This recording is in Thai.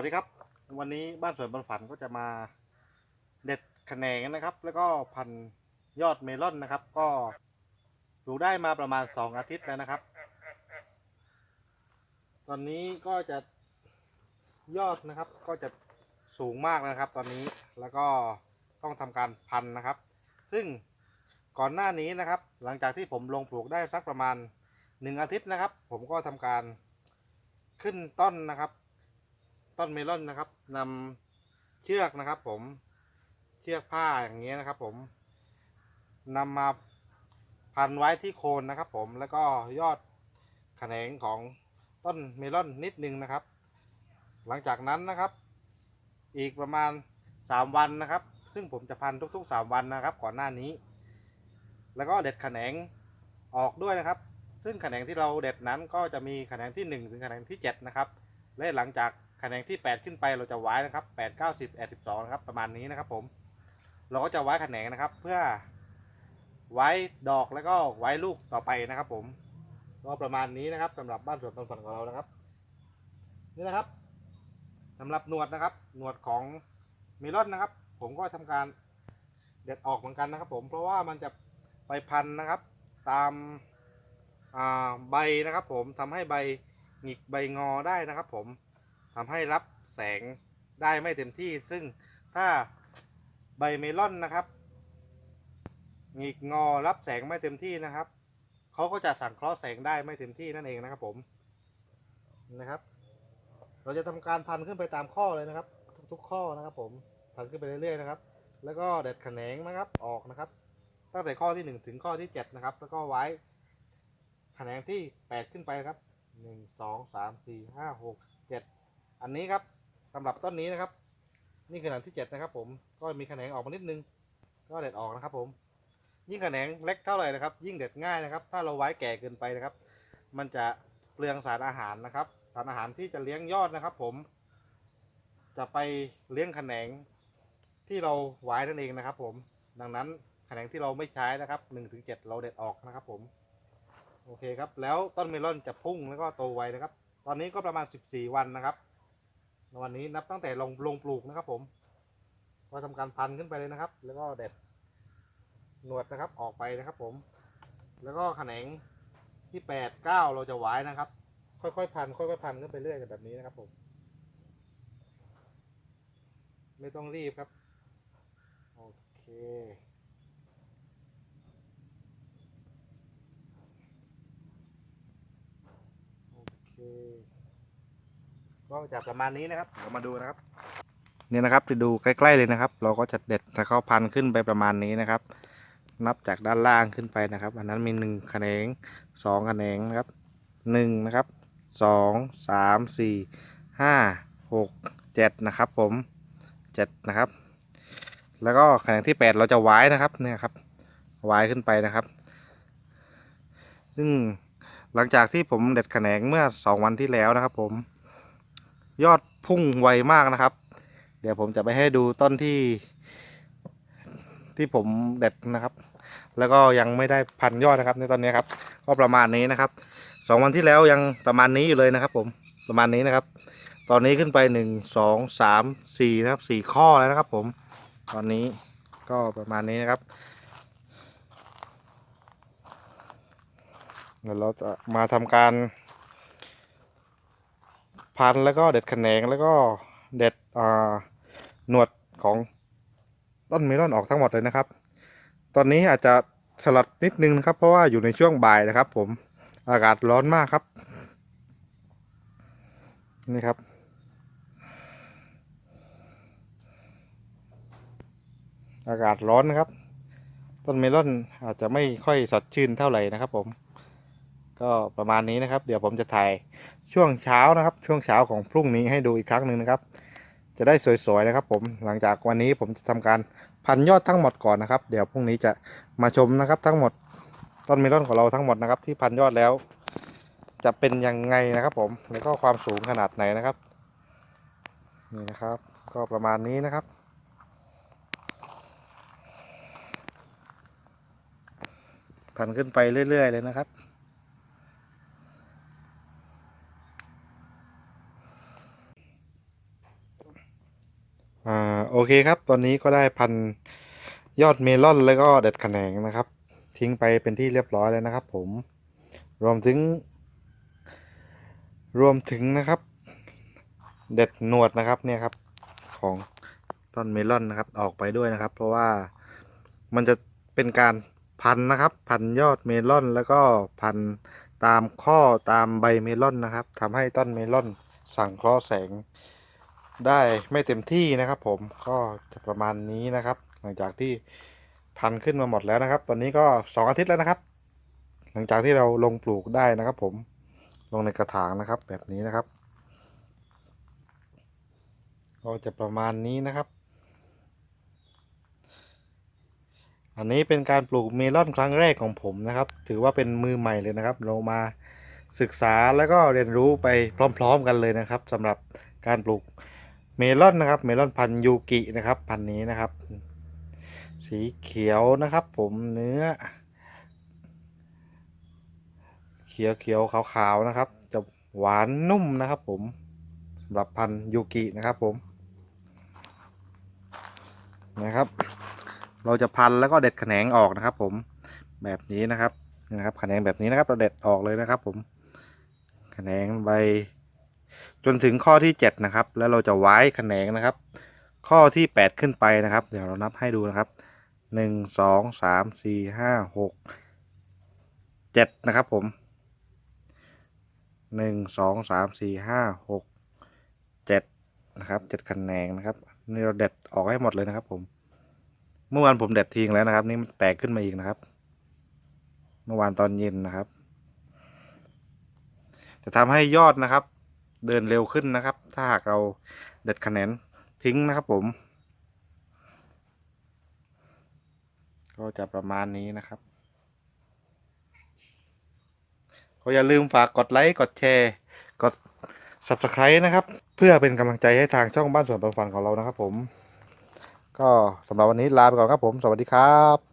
วัสดีครับ วันนี้บ้านสวนบรรฝันก็จะมาเด็ดแขนงนะครับ แล้วก็พันยอดเมลอนนะครับ ก็ปลูกได้มาประมาณสองอาทิตย์แล้วนะครับ ตอนนี้ก็จะยอดนะครับ ก็จะสูงมากนะครับ ตอนนี้แล้วก็ต้องทำการพันนะครับ ซึ่งก่อนหน้านี้นะครับ หลังจากที่ผมลงปลูกได้สักประมาณหนึ่งอาทิตย์นะครับ ผมก็ทำการขึ้นต้นนะครับ ต้นเมลอนนะครับนำเชือกนะครับ ผมเชือกผ้าอย่างเงี้ยนะครับ ผมนำมาพันไว้ที่โคนนะครับ ผมแล้วก็ยอดแขนงของต้นเมลอนนิดนึงนะครับ หลังจากนั้นนะครับ อีกประมาณ 3 วันนะครับ ซึ่งผมจะพันทุกๆ 3 วันนะครับ ก่อนหน้านี้ แล้วก็เด็ดแขนงออกด้วยนะครับ ซึ่งแขนงที่เราเด็ดนั้นก็จะมีแขนงที่ 1 ถึงแขนงที่ 7 นะครับ และหลังจาก แขนงที่ 8 ขึ้นไปเราจะไว้นะครับ 8 9 10 11 12นะครับประมาณนี้นะครับ ผม เราก็จะไว้แขนงนะครับ เพื่อไว้ดอกแล้วก็ไว้ลูกต่อไปนะครับ ผมก็ประมาณนี้นะครับสำหรับบ้านสวนต้นฝันของเรานะครับ นี่นะครับสำหรับหนวดนะครับ หนวดของเมลอนนะครับ ผมก็ทำการเด็ดออกเหมือนกันนะครับ ผมเพราะว่ามันจะไปพันนะครับ ตามใบนะครับ ผมทำให้ใบหงิกใบงอได้นะครับ ผม ทำให้รับแสงได้ไม่เต็มที่ ซึ่งถ้าใบเมลอนนะครับหงิกงอรับแสงไม่เต็มที่นะครับเขาก็จะสังเคราะห์แสงได้ไม่เต็มที่นั่นเองนะครับผมนะครับ เราจะทำการพันขึ้นไปตามข้อเลยนะครับ ทุกข้อนะครับ ผมพันขึ้นไปเรื่อยๆนะครับ แล้วก็เด็ดแขนงนะครับออกนะครับ ตั้งแต่ข้อที่ 1 ถึงข้อที่ 7 นะครับ แล้วก็ไว้แขนงที่ 8 ขึ้นไปครับ 1 2 3 4 5 6 อันนี้ครับสำหรับต้นนี้นะครับ นี่คือแขนงที่เจ็ดนะครับ ผมก็มีแขนงออกมานิดนึง ก็เด็ดออกนะครับ ผม ยิ่งแขนงเล็กเท่าไหร่นะครับ ยิ่งเด็ดง่ายนะครับ ถ้าเราไว้แก่เกินไปนะครับ มันจะเปลืองสารอาหารนะครับ สารอาหารที่จะเลี้ยงยอดนะครับ ผม จะไปเลี้ยงแขนงที่เราไว้นั่นเองนะครับ ผม ดังนั้นแขนงที่เราไม่ใช้นะครับหนึ่งถึงเจ็ดเราเด็ดออกนะครับ ผมโอเคครับ แล้วต้นเมลอนจะพุ่งแล้วก็โตไวนะครับ ตอนนี้ก็ประมาณสิบสี่วันนะครับ วันนี้นับตั้งแต่ลงลงปลูกนะครับ ผมก็ทำการพันขึ้นไปเลยนะครับ แล้วก็เด็ดหนวดนะครับออกไปนะครับ ผม แล้วก็แขนงที่แปดเก้าเราจะไว้นะครับ ค่อยๆพันค่อยๆพันขึ้นไปเรื่อยแบบนี้นะครับ ผม ไม่ต้องรีบครับโอเคโอเค ก็จะประมาณนี้นะครับเรามาดูนะครับเนี่ยนะครับจะดูใกล้ๆเลยนะครับ เราก็จะเด็ดแล้วก็พันขึ้นไปประมาณนี้นะครับ นับจากด้านล่างขึ้นไปนะครับ อันนั้นมีหนึ่งแขนงสองแขนงนะครับหนึ่งนะครับสองสามสี่ห้าหกเจ็ดนะครับผมเจ็ดนะครับ แล้วก็แขนงที่แปดเราจะไว้นะครับเนี่ยครับไว้ขึ้นไปนะครับ ซึ่งหลังจากที่ผมเด็ดแขนงเมื่อสองวันที่แล้วนะครับผม ยอดพุ่งไวมากนะครับ เดี๋ยวผมจะไปให้ดูต้นที่ ที่ผมเด็ดนะครับ แล้วก็ยังไม่ได้พันยอดนะครับ ในตอนนี้ครับ ก็ประมาณนี้นะครับสองวันที่แล้วยังประมาณนี้อยู่เลยนะครับ ผมประมาณนี้นะครับ ตอนนี้ขึ้นไปหนึ่งสองสามสี่นะครับสี่ข้อแล้วนะครับ ผมตอนนี้ก็ประมาณนี้นะครับเดี๋ยวเราจะมาทำการ พันแล้วก็เด็ดแขนงแล้วก็เด็ดอ่าหนวดของต้นเมลอนออกทั้งหมดเลยนะครับ ตอนนี้อาจจะสลัดนิดนึงนะครับ เพราะว่าอยู่ในช่วงบ่ายนะครับ ผมอากาศร้อนมากครับ นี่ครับ อากาศร้อนนะครับ ต้นเมลอนอาจจะไม่ค่อยสดชื่นเท่าไหร่นะครับผม ก็ประมาณนี้นะครับ เดี๋ยวผมจะถ่ายช่วงเช้านะครับ ช่วงเช้าของพรุ่งนี้ให้ดูอีกครั้งหนึ่งนะครับ จะได้สวยๆนะครับ ผมหลังจากวันนี้ผมจะทำการพันยอดทั้งหมดก่อนนะครับ เดี๋ยวพรุ่งนี้จะมาชมนะครับ ทั้งหมดต้นเมลอนของเราทั้งหมดนะครับ ที่พันยอดแล้ว จะเป็นยังไงนะครับ ผมแล้วก็ความสูงขนาดไหนนะครับนี่นะครับ ก็ประมาณนี้นะครับพันขึ้นไปเรื่อย ๆ เลยนะครับ โอเคครับ ตอนนี้ก็ได้พันยอดเมลอนแล้วก็เด็ดแขนงนะครับ ทิ้งไปเป็นที่เรียบร้อยแล้วนะครับ ผม รวมถึง รวมถึงนะครับ เด็ดหนวดนะครับเนี่ยครับ ของต้นเมลอนนะครับออกไปด้วยนะครับ เพราะว่ามันจะเป็นการพันนะครับ พันยอดเมลอนแล้วก็พันตามข้อตามใบเมลอนนะครับทำให้ต้นเมลอนสั่งเคราะห์แสง ได้ไม่เต็มที่นะครับผมก็จะประมาณนี้นะครับ หลังจากที่พันขึ้นมาหมดแล้วนะครับ ตอนนี้ก็สองอาทิตย์แล้วนะครับ หลังจากที่เราลงปลูกได้นะครับ ผมลงในกระถางนะครับ แบบนี้นะครับ ก็จะประมาณนี้นะครับ อันนี้เป็นการปลูกเมลอนครั้งแรกของผมนะครับ ถือว่าเป็นมือใหม่เลยนะครับ เรามาศึกษาแล้วก็เรียนรู้ไปพร้อม ๆ กันเลยนะครับสำหรับการปลูก เมลอนนะครับ เมลอนพันยูกินะครับ พันนี้นะครับ สีเขียวนะครับ ผมเนื้อ เขียวเขียวขาวขาวๆนะครับ จะหวานนุ่มนะครับ ผมสำหรับพันยูกินะครับ ผมนะครับ เราจะพันแล้วก็เด็ดแขนงออกนะครับ ผมแบบนี้นะครับนะครับแขนงแบบนี้นะครับเราเด็ดออกเลยนะครับ ผมแขนงใบ จนถึงข้อที่ 7 นะครับ แล้วเราจะไว้แขนงนะครับ ข้อที่ 8 ขึ้นไปนะครับ เดี๋ยวเรานับให้ดูนะครับ 1 2 3 4 5 6 7 นะครับผม 1 2 3 4 5 6 7 นะครับ 7 แขนงนะครับ นี่เราเด็ดออกให้หมดเลยนะครับผม เมื่อวานผมเด็ดทิ้งแล้วนะครับ นี่มันแตกขึ้นมาอีกนะครับ เมื่อวานตอนเย็นนะครับ จะทำให้ยอดนะครับ เดินเร็วขึ้นนะครับ ถ้าหากเราเด็ดคะแนนทิ้งนะครับผม ก็จะประมาณนี้นะครับก็อย่าลืมฝากกดไลค์กดแชร์ กด subscribe นะครับ เพื่อเป็นกำลังใจให้ทางช่องบ้านสวนปันฝันของเรานะครับผม ก็สำหรับวันนี้ลาไปก่อนครับผม สวัสดีครับ